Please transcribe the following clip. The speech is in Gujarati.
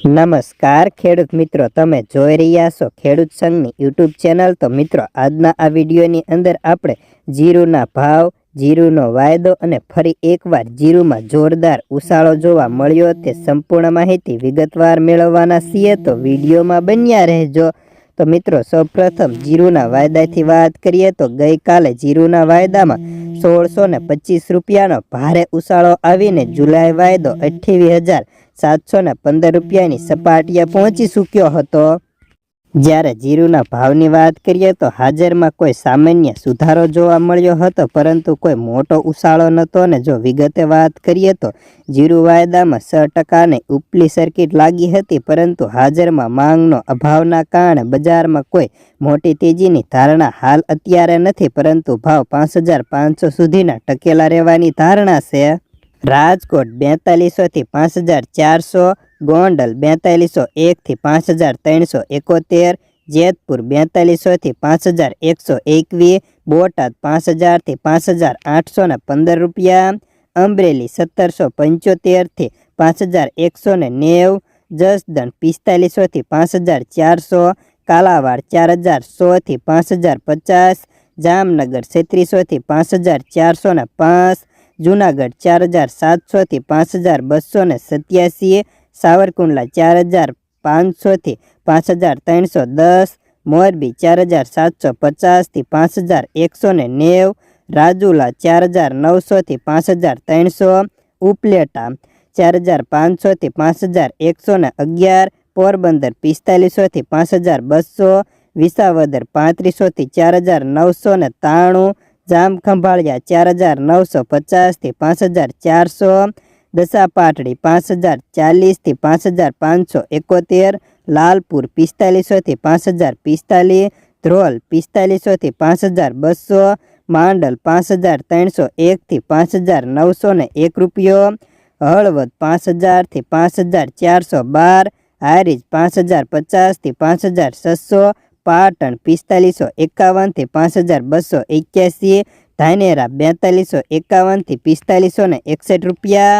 નમસ્કાર, ખેડૂત મિત્રો. તમે જોઈ રહ્યા છો ખેડૂત સંઘની યુટ્યુબ ચેનલ. તો મિત્રો, આજના આ વિડીયોની અંદર આપણે જીરુના ભાવ, જીરુનો વાયદો અને ફરી એકવાર જીરુમાં જોરદાર ઉછાળો જોવા મળ્યો તે સંપૂર્ણ માહિતી વિગતવાર મેળવવાના છીએ. તો વિડીયોમાં બન્યા રહેજો. તો મિત્રો, સૌપ્રથમ જીરુના વાયદાથી વાત કરીએ તો ગઈકાલે જીરુના વાયદામાં સોળસો પચીસ રૂપિયાનો ભારે ઉછાળો આવીને જુલાઈ વાયદો અઠ્યાવીસ હજાર સાતસો ને પંદર રૂપિયાની સપાટીએ પહોંચી ચૂક્યો હતો. જ્યારે જીરુના ભાવની વાત કરીએ તો હાજરમાં કોઈ સામાન્ય સુધારો જોવા મળ્યો હતો, પરંતુ કોઈ મોટો ઉછાળો નહોતો અને જો વિગતે વાત કરીએ તો જીરુ વાયદામાં છ ટકાને ઉપલી સર્કિટ લાગી હતી, પરંતુ હાજરમાં માંગનો અભાવના કારણે બજારમાં કોઈ મોટી તેજીની ધારણા હાલ અત્યારે નથી, પરંતુ ભાવ પાંચ પાંચસો સુધીના ટકેલા રહેવાની ધારણા છે. રાજકોટ બેતાલીસોથી પાંચ હજાર ચારસો, ગોંડલ બેતાલીસો એકથી પાંચ હજાર ત્રણસો એકોતેર, જેતપુર બેતાલીસોથી પાંચ હજાર એકસો એકવીસ બોટાદ પાંચ હજારથી પાંચ હજાર આઠસો પંદર રૂપિયા, અમરેલી સત્તરસો પંચોતેરથી પાંચ હજાર એકસો ને નેવ, જસદણ પિસ્તાલીસોથી પાંચ હજાર ચારસો, કાલાવાડ ચાર હજાર સોથી પાંચ હજાર પચાસ, જામનગર છત્રીસોથી પાંચ હજાર ચારસો ને પાંચ જુનાગઢ ચાર હજાર સાતસોથી પાંચ હજાર બસો ને સત્યાસી સાવરકુંડલા ચાર હજાર પાંચસોથી પાંચ હજાર ત્રણસો દસ, મોરબી ચાર હજાર સાતસો પચાસથી પાંચ હજાર એકસો ને નેવ, રાજુલા ચાર હજાર નવસોથી પાંચ હજાર ત્રણસો, ઉપલેટા ચાર હજાર પાંચસોથી પાંચ હજાર એકસો ને અગિયાર, પોરબંદર પિસ્તાલીસોથી પાંચ હજાર બસો, વિસાવદર પાંત્રીસોથી ચાર હજાર નવસો ને ત્રાણું જામ ખંભાળિયા ચાર હજાર નવસો પચાસથી પાંચ હજાર ચારસો દસાપાટડી પાંચ હજાર ચાલીસથી પાંચ હજાર પાંચસો એકોતેર લાલપુર પિસ્તાલીસોથી પાંચ હજાર પિસ્તાલીસ ધ્રોલ પિસ્તાલીસોથી પાંચ હજાર બસો માંડલ પાંચ હજાર ત્રણસો એકથી પાંચ હજાર નવસો ને એક રૂપિયો હળવદ પાંચ હજારથી પાંચ હજાર ચારસો બાર હારીજ પાંચ હજાર પચાસથી પાંચ હજાર છસો પાટણ પિસ્તાલીસો એકાવનથી પાંચ હજાર બસો એક્યાસી ધાનેરા બેતાલીસો એકાવનથી પિસ્તાલીસો ને એકસઠ રૂપિયા.